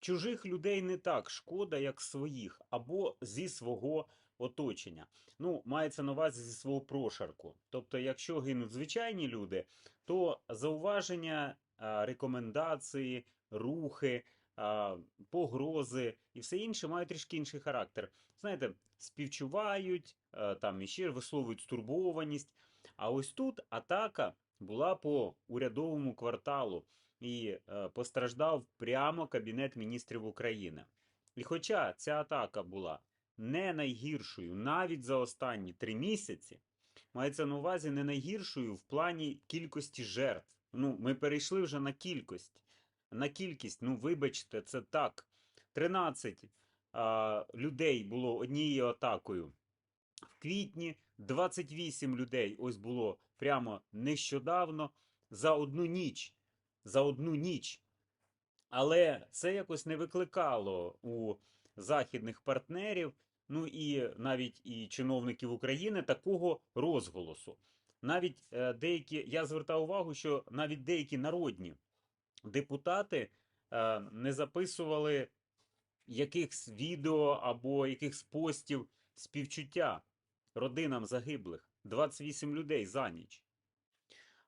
чужих людей не так шкода, як своїх, або зі свого оточення. Ну, мається на увазі зі свого прошарку. Тобто, якщо гинуть звичайні люди, то зауваження, рекомендації, рухи, погрози і все інше мають трішки інший характер. Знаєте, співчувають, там іще висловлюють стурбованість. А ось тут атака була по урядовому кварталу і е, постраждав прямо Кабінет міністрів України. І хоча ця атака була не найгіршою навіть за останні три місяці, мається на увазі не найгіршою в плані кількості жертв. Ну, ми перейшли вже на кількість. На кількість, ну вибачте, це так. 13 а, людей було однією атакою в квітні, 28 людей ось було прямо нещодавно за одну ніч. За одну ніч. Але це якось не викликало у західних партнерів, ну і навіть і чиновників України такого розголосу. Навіть е, деякі, я звертав увагу, що навіть деякі народні депутати е, не записували якихось відео або якихось постів співчуття родинам загиблих. 28 людей за ніч.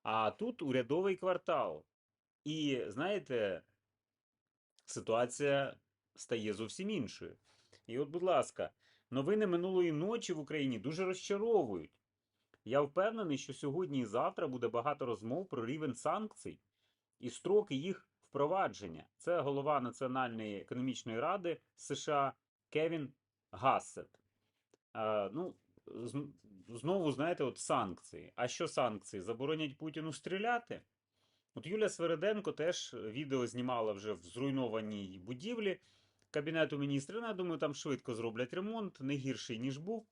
А тут урядовий квартал. І знаєте, ситуація стає зовсім іншою. І от, будь ласка, новини минулої ночі в Україні дуже розчаровують. Я впевнений, що сьогодні і завтра буде багато розмов про рівень санкцій і строки їх впровадження. Це голова Національної економічної ради США Кевін Гассет. Е, ну, знову, знаєте, от санкції. А що санкції? Заборонять Путіну стріляти? От Юля Свериденко теж відео знімала вже в зруйнованій будівлі Кабінету міністрів. Я думаю, там швидко зроблять ремонт, не гірший, ніж був.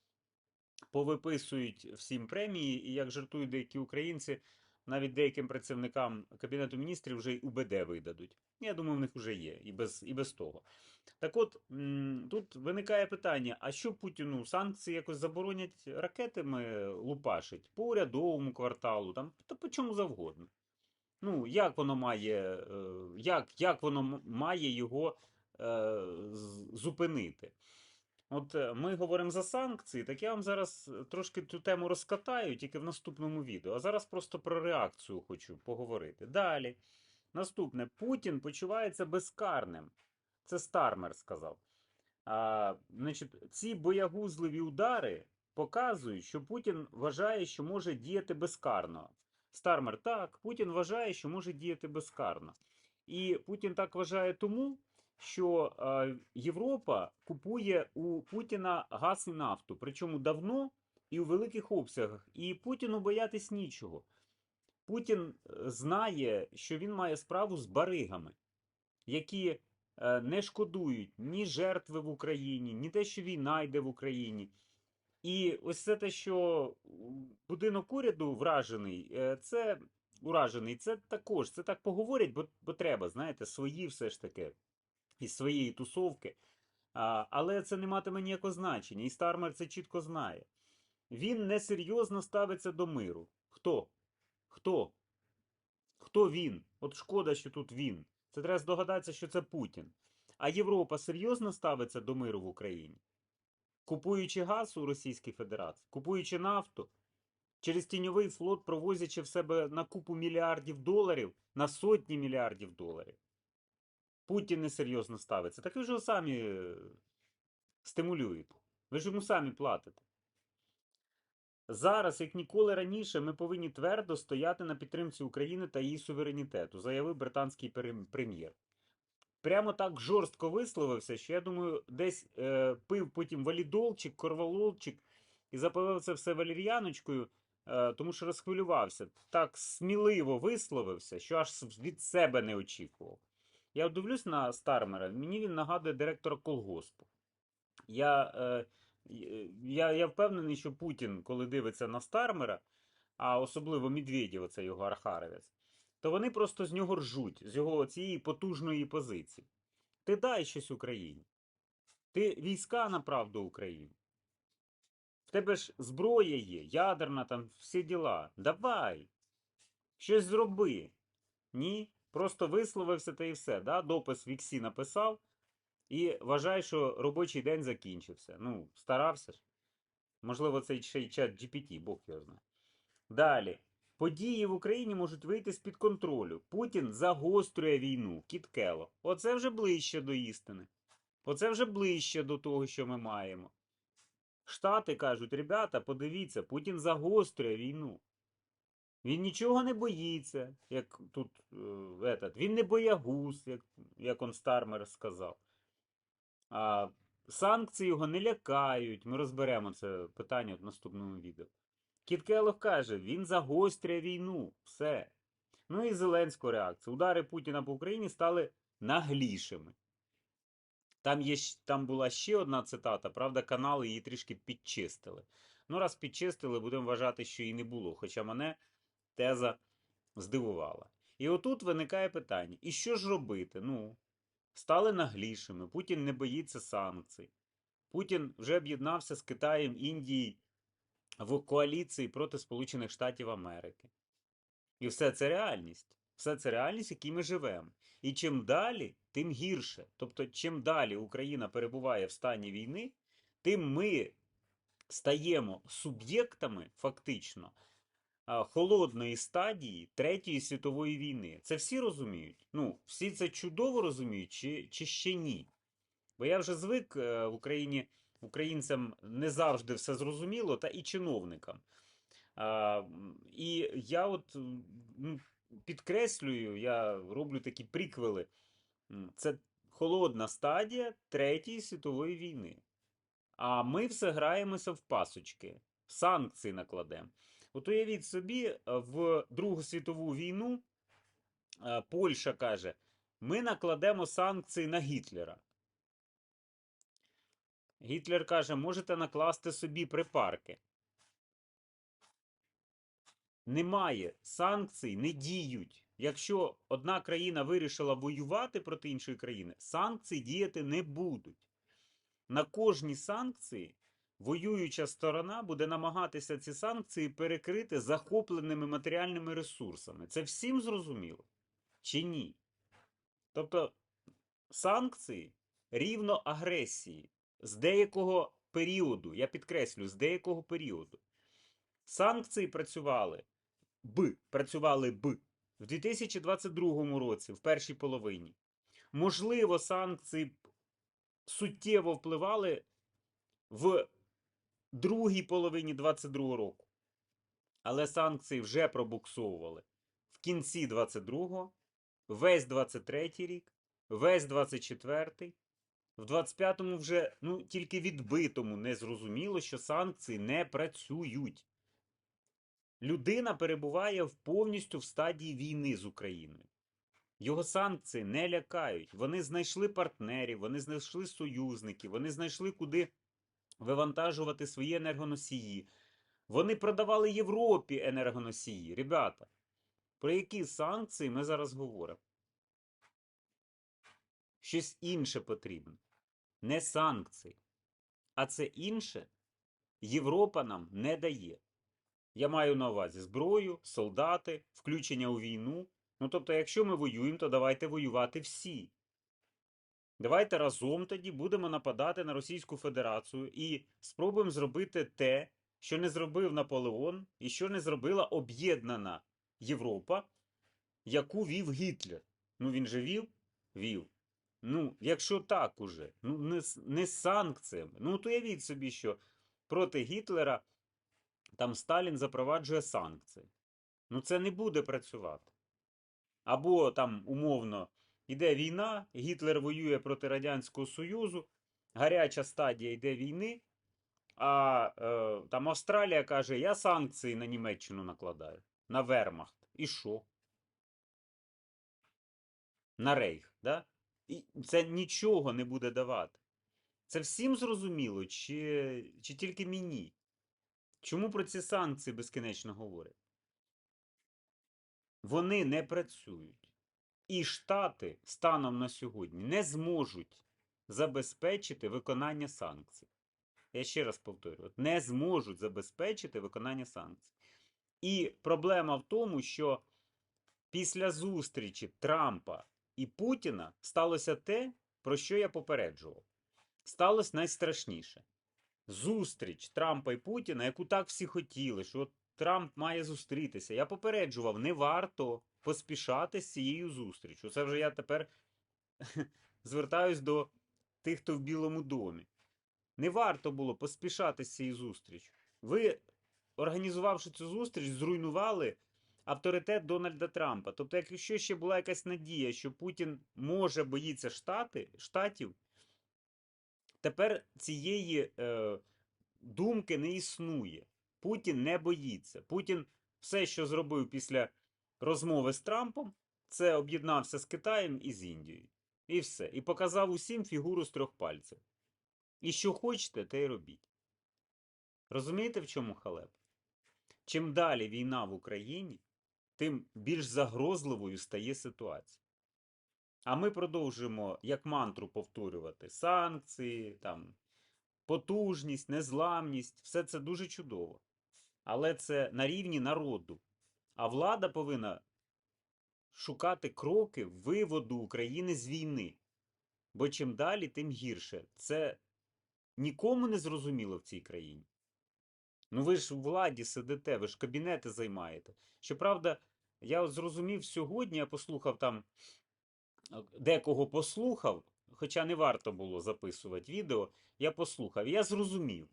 Повиписують всім премії, і як жартують деякі українці, навіть деяким працівникам Кабінету міністрів вже й УБД видадуть. Я думаю, в них вже є, і без, і без того. Так от, тут виникає питання: а що Путіну санкції якось заборонять ракетами лупашить по урядовому кварталу, там та по чому завгодно. Ну, як воно має, е, як, як воно має його е, зупинити? От е, ми говоримо за санкції, так я вам зараз е, трошки цю тему розкатаю, тільки в наступному відео. А зараз просто про реакцію хочу поговорити. Далі. Наступне. Путін почувається безкарним. Це Стармер сказав. А, значить, ці боягузливі удари показують, що Путін вважає, що може діяти безкарно. Стармер, так, Путін вважає, що може діяти безкарно. І Путін так вважає тому, що е, Європа купує у Путіна газ і нафту, причому давно і у великих обсягах. І Путіну боятись нічого. Путін е, знає, що він має справу з баригами, які е, не шкодують ні жертви в Україні, ні те, що війна йде в Україні. І ось це те, що будинок уряду вражений, це уражений, це також, це так поговорять, бо, бо треба, знаєте, свої все ж таки із своєї тусовки. Але це не матиме ніякого значення, і Стармер це чітко знає. Він несерйозно ставиться до миру. Хто? Хто? Хто він? От шкода, що тут він. Це треба здогадатися, що це Путін. А Європа серйозно ставиться до миру в Україні? Купуючи газ у Російській Федерації, купуючи нафту, через тіньовий флот провозячи в себе на купу мільярдів доларів, на сотні мільярдів доларів. Путін несерйозно ставиться. Так ви ж його самі е, стимулюєте. Ви ж йому самі платите. Зараз, як ніколи раніше, ми повинні твердо стояти на підтримці України та її суверенітету, заявив британський прем'єр. Прямо так жорстко висловився, що я думаю, десь е, пив потім валідолчик, корвалолчик і запивав це все валір'яночкою, е, тому що розхвилювався. Так сміливо висловився, що аж від себе не очікував. Я дивлюсь на Стармера, мені він нагадує директора колгоспу. Я, е, я, я впевнений, що Путін, коли дивиться на Стармера, а особливо Медведєв, це його архаровець, то вони просто з нього ржуть, з його цієї потужної позиції. Ти дай щось Україні. Ти війська направ до України. В тебе ж зброя є, ядерна, там всі діла. Давай. Щось зроби. Ні, Просто висловився та і все. Да? Допис в Іксі написав і вважай, що робочий день закінчився. Ну, старався ж. Можливо, це ще й чат GPT, Бог його знає. Далі. Події в Україні можуть вийти з-під контролю. Путін загострює війну. Кіт Кело. Оце вже ближче до істини. Оце вже ближче до того, що ми маємо. Штати кажуть, ребята, подивіться, Путін загострює війну. Він нічого не боїться, як тут е, этот, він не боягуз, як, як он Стармер сказав. А, санкції його не лякають. Ми розберемо це питання в наступному відео. Кіт Келлог каже, він загострює війну. Все. Ну і Зеленського реакція. Удари Путіна по Україні стали наглішими. Там, є, там була ще одна цитата, правда, канали її трішки підчистили. Ну, раз підчистили, будемо вважати, що її не було. Хоча мене теза здивувала. І отут виникає питання: і що ж робити? Ну, стали наглішими. Путін не боїться санкцій. Путін вже об'єднався з Китаєм, Індією в коаліції проти Сполучених Штатів Америки. І все це реальність. Все це реальність, в якій ми живемо. І чим далі, тим гірше. Тобто, чим далі Україна перебуває в стані війни, тим ми стаємо суб'єктами фактично холодної стадії Третьої світової війни. Це всі розуміють? Ну, всі це чудово розуміють, чи, чи ще ні? Бо я вже звик е, в Україні українцям не завжди все зрозуміло, та і чиновникам. А, і я от підкреслюю, я роблю такі приквели. Це холодна стадія Третьої світової війни. А ми все граємося в пасочки, санкції накладемо. От уявіть собі, е, в Другу світову війну е, Польща каже: ми накладемо санкції на Гітлера. Гітлер каже, можете накласти собі припарки. Немає санкцій, не діють. Якщо одна країна вирішила воювати проти іншої країни, санкції діяти не будуть. На кожній санкції воююча сторона буде намагатися ці санкції перекрити захопленими матеріальними ресурсами. Це всім зрозуміло? Чи ні? Тобто санкції рівно агресії з деякого періоду, я підкреслю, з деякого періоду. Санкції працювали б, працювали б в 2022 році, в першій половині. Можливо, санкції суттєво впливали в другій половині 2022 року. Але санкції вже пробуксовували в кінці 22-го, весь 23-й рік, весь 24-й. В 25-му вже ну, тільки відбитому не зрозуміло, що санкції не працюють. Людина перебуває в повністю в стадії війни з Україною. Його санкції не лякають. Вони знайшли партнерів, вони знайшли союзників, вони знайшли, куди вивантажувати свої енергоносії. Вони продавали Європі енергоносії. Ребята, про які санкції ми зараз говоримо? Щось інше потрібно. Не санкції. А це інше Європа нам не дає. Я маю на увазі зброю, солдати, включення у війну. Ну тобто, якщо ми воюємо, то давайте воювати всі. Давайте разом тоді будемо нападати на Російську Федерацію і спробуємо зробити те, що не зробив Наполеон і що не зробила об'єднана Європа, яку вів Гітлер. Ну він же вів? Вів. Ну, якщо так уже, ну не, не з санкціями. Ну, то уявіть собі, що проти Гітлера там Сталін запроваджує санкції. Ну, це не буде працювати. Або там, умовно, йде війна, Гітлер воює проти Радянського Союзу, гаряча стадія йде війни, а е, там Австралія каже, я санкції на Німеччину накладаю, на Вермахт. І що? На Рейх, да? І це нічого не буде давати. Це всім зрозуміло, чи, чи тільки мені? Чому про ці санкції безкінечно говорять? Вони не працюють. І Штати станом на сьогодні не зможуть забезпечити виконання санкцій. Я ще раз повторюю, не зможуть забезпечити виконання санкцій. І проблема в тому, що після зустрічі Трампа і Путіна сталося те, про що я попереджував. Сталося найстрашніше. Зустріч Трампа і Путіна, яку так всі хотіли, що от Трамп має зустрітися. Я попереджував, не варто поспішати з цією зустрічю. Це вже я тепер звертаюсь до тих, хто в Білому домі. Не варто було поспішати з цією зустрічю. Ви, організувавши цю зустріч, зруйнували авторитет Дональда Трампа. Тобто, якщо ще була якась надія, що Путін може боїться штати, штатів, тепер цієї е, думки не існує. Путін не боїться. Путін все, що зробив після розмови з Трампом, це об'єднався з Китаєм і з Індією. І все. І показав усім фігуру з трьох пальців. І що хочете, те й робіть. Розумієте, в чому халеп? Чим далі війна в Україні, тим більш загрозливою стає ситуація. А ми продовжуємо як мантру повторювати санкції, там, потужність, незламність все це дуже чудово. Але це на рівні народу. А влада повинна шукати кроки виводу України з війни. Бо чим далі, тим гірше. Це нікому не зрозуміло в цій країні. Ну ви ж у владі сидите, ви ж кабінети займаєте. Щоправда, я зрозумів сьогодні, я послухав там, е, декого послухав, хоча не варто було записувати відео, я послухав. Я зрозумів,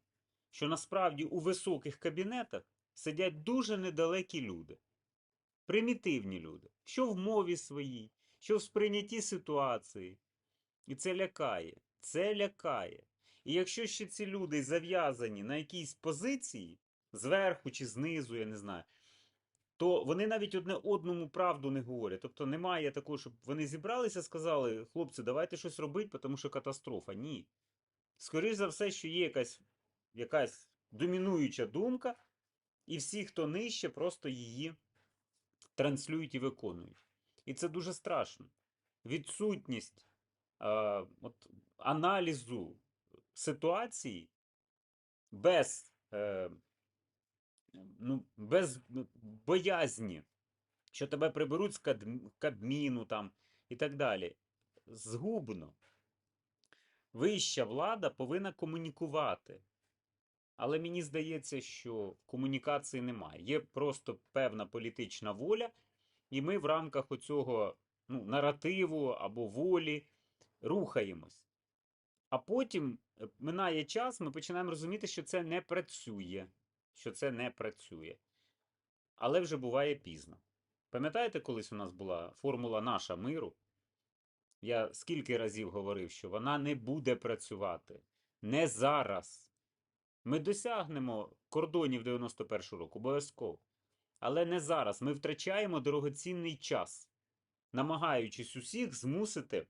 що насправді у високих кабінетах сидять дуже недалекі люди, примітивні люди, що в мові своїй, що в сприйнятті ситуації. І це лякає. Це лякає. І якщо ще ці люди зав'язані на якійсь позиції, зверху чи знизу, я не знаю, то вони навіть одне одному правду не говорять. Тобто немає такого, щоб вони зібралися сказали, хлопці, давайте щось робити, тому що катастрофа. Ні. Скоріше за все, що є якась, якась домінуюча думка, і всі, хто нижче, просто її транслюють і виконують. І це дуже страшно. Відсутність е, от, аналізу ситуації без, е, ну, без боязні, що тебе приберуть з Кабміну там і так далі. Згубно. Вища влада повинна комунікувати. Але мені здається, що комунікації немає. Є просто певна політична воля, і ми в рамках оцього ну, наративу або волі рухаємось. А потім е, минає час, ми починаємо розуміти, що це не працює. Що це не працює. Але вже буває пізно. Пам'ятаєте, колись у нас була формула наша миру? Я скільки разів говорив, що вона не буде працювати. Не зараз. Ми досягнемо кордонів 91-го року, обов'язково. Але не зараз. Ми втрачаємо дорогоцінний час, намагаючись усіх змусити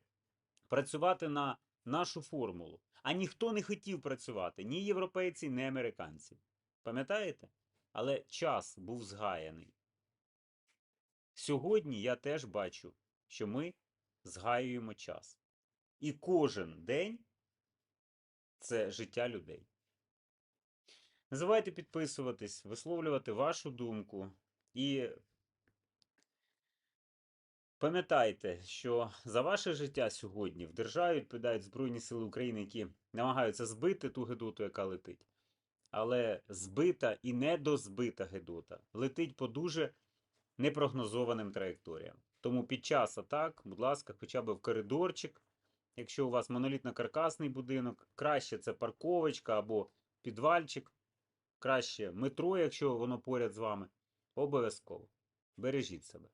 працювати на нашу формулу. А ніхто не хотів працювати, ні європейці, ні американці. Пам'ятаєте? Але час був згаяний. Сьогодні я теж бачу, що ми згаюємо час. І кожен день це життя людей. Не забувайте підписуватись, висловлювати вашу думку. І пам'ятайте, що за ваше життя сьогодні в державі відповідають Збройні Сили України, які намагаються збити ту гедоту, яка летить. Але збита і недозбита гедота летить по дуже непрогнозованим траєкторіям. Тому під час атак, будь ласка, хоча б в коридорчик, якщо у вас монолітно-каркасний будинок, краще це парковочка або підвальчик, краще метро, якщо воно поряд з вами. Обов'язково. Бережіть себе.